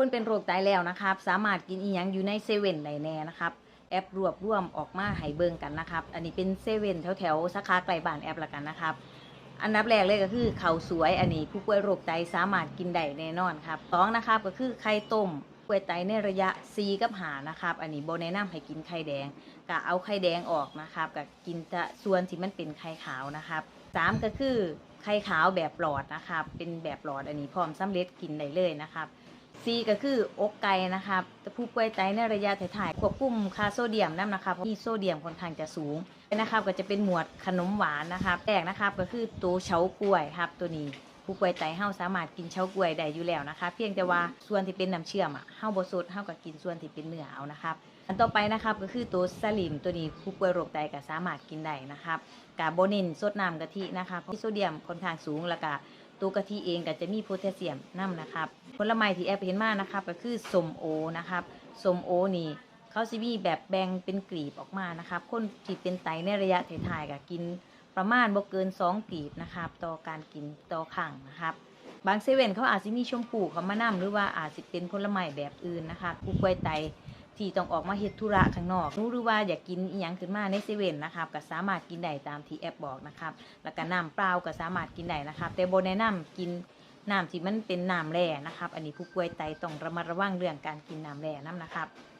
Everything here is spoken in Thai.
คนเป็นโรคไตแล้วนะครับ สามารถกินอีหยังอยู่ในเซเว่นได้แน่นะครับ แอปรวบรวมออกมาให้เบิ่งกันนะครับ อันนี้เป็นเซเว่นแถวแถวๆสาขาไกลบ้านแอปละกันนะครับ อันดับแรกเลยก็คือข้าวสวย อันนี้ผู้ป่วยโรคไตสามารถกินได้แน่นอนครับสองนะครับก็คือไข่ต้มป่วยไตในระยะ4กับหานะครับ อันนี้โบแนะนำให้กินไข่แดงก็เอาไข่แดงออกนะครับก็กินแต่ส่วนที่มันเป็นไข่ขาวนะครับสามก็คือไข่ขาวแบบหลอดนะครับ เป็นแบบหลอดอันนี้พร้อมสำเร็จกินได้เลยนะครับ ซีก็คืออกไก่นะครับแต่ผู้ป่วยไตในระยะถ่ายควบคุมค่าโซเดียมน้ำนะครับเพราะมีโซเดียมค่อนข้างจะสูงนะครับก็จะเป็นหมวดขนมหวานนะครับแรกนะครับก็คือตัวเฉากล้วยครับตัวนี้ผู้ป่วยไตเฮาสามารถกินเฉากล้วยได้อยู่แล้วนะคะ เพียงแต่ว่าส่วนที่เป็นน้ำเชื่อมอะเฮาบ่สดเฮาก็กินส่วนที่เป็นเนื้อเอานะครับอันต่อไปนะครับก็คือตัวสลิมตัวนี้ผู้ป่วยโรคไตก็สามารถกินได้นะครับกาโบนินสดน้ำกะทินะครับมีโซเดียมค่อนข้างสูงแล้วก็ตัวกะทิเองก็จะมีโพแทสเซียมน้ำนะครับ ผลไม้ที่แอบเห็นมากนะครับก็คือสมโอนะครับสมโอนี่เขาสิมีแบบแบ่งเป็นกลีบออกมานะครับคนที่เป็นไตในระยะท้ายๆก็กินประมาณบ่เกิน 2กลีบนะครับต่อการกินต่อครั้งนะครับ บางเซเว่นเขาอาจจะมีชมพูเขามานำหรือว่าอาจจะเป็นผลไม้แบบอื่นนะคะผู้ป่วยไตที่ต้องออกมาเฮ็ดธุระข้างนอกหรือว่าอยากกินอีหยังขึ้นมาในเซเว่นนะครับก็สามารถกินได้ตามที่แอปบอกนะครับแล้วก็น้ำเปล่าก็สามารถกินได้นะครับ แต่โบแนะนำกิน น้ำที่มันเป็นน้ำแร่นะครับ อันนี้ผู้ป่วยไตต้องระมัดระวังเรื่องการกินน้ำแร่น้ำนะครับ